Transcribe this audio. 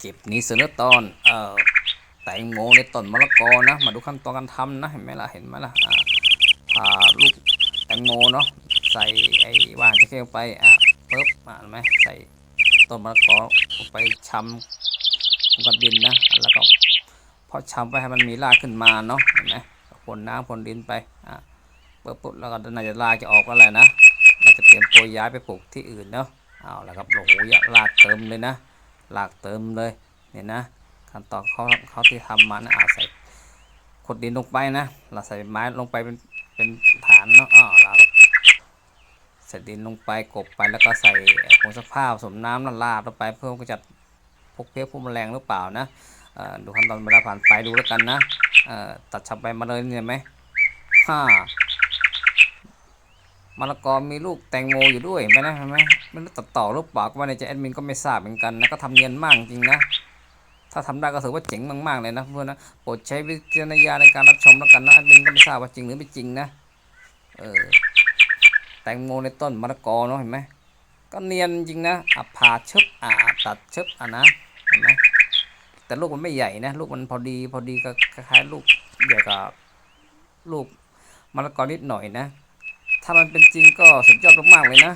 เก็บนี้เสนอตอนเอ่อแตงโมในต้นมะละกอนะ มาดูขั้นตอนการทำนะเห็นไหมล่ะเห็นไหมล่ะอ่าผ่าลูกแตงโมเนาะใส่ไอ้ว่านตะเคียนไปอะปึ๊บอ่าเห็นไหมใส่ต้นมะละกอลงไปช้ำกับดินนะแล้วก็พอช้ำไปให้มันมีรากขึ้นมาเนาะเห็นไหมพ่นน้ำพ่นดินไปอะปึ๊บปุ๊บแล้วก็น่าจะรากจะออกแล้วแหละนะเราจะเตรียมตัวย้ายไปปลูกที่อื่นเนาะเอาละครับโอ้โหยะรากเติมเลยนะ รากเติมเลยเนี่ยนะขั้นตอนเขาเขาที่ทำมานะอาใส่ขุดดินลงไปนะ เราใส่ไม้ลงไปเป็นเป็นฐานเนาะอ้าวเราใส่ดินลงไปกบไปแล้วก็ใส่ผงซักผ้าผสมน้ำล้วลาดลงไปเพื่อก็จะพวกเพี้ยพวกแมลงหรือเปล่านะดูขั้นตอนเวลาผ่านไปดูแล้วกันนะตัดฉับไปมาเลยเนี่ยไหมห้า มะละกอมีลูกแตงโมอยู่ด้วยไหมนะเห็นไหมไม่รู้ตัดต่อหรือเปล่าก็ว่าในใจแอดมินก็ไม่ทราบเหมือนกันนะก็ทำเนียนมากจริงนะ ถ้าทำได้ก็ถือว่าเจ๋งมากๆเลยนะเพื่อนนะโปรดใช้วิจารณญาณในการรับชมแล้วกันนะแอดมินก็ไม่ทราบว่าจริงหรือไม่จริงนะเออแตงโมในต้นมะละกอเนาะเห็นไหมก็เนียนจริงนะอะผ่าชึบอะตัดชึบอะนะเห็นไหมแต่ลูกมันไม่ใหญ่นะลูกมันพอดีพอดีก็คล้ายๆลูกเดียวกับลูกมะละกอนิดหน่อยนะ ถ้ามันเป็นจริงก็สุดยอดมากๆเลยนะ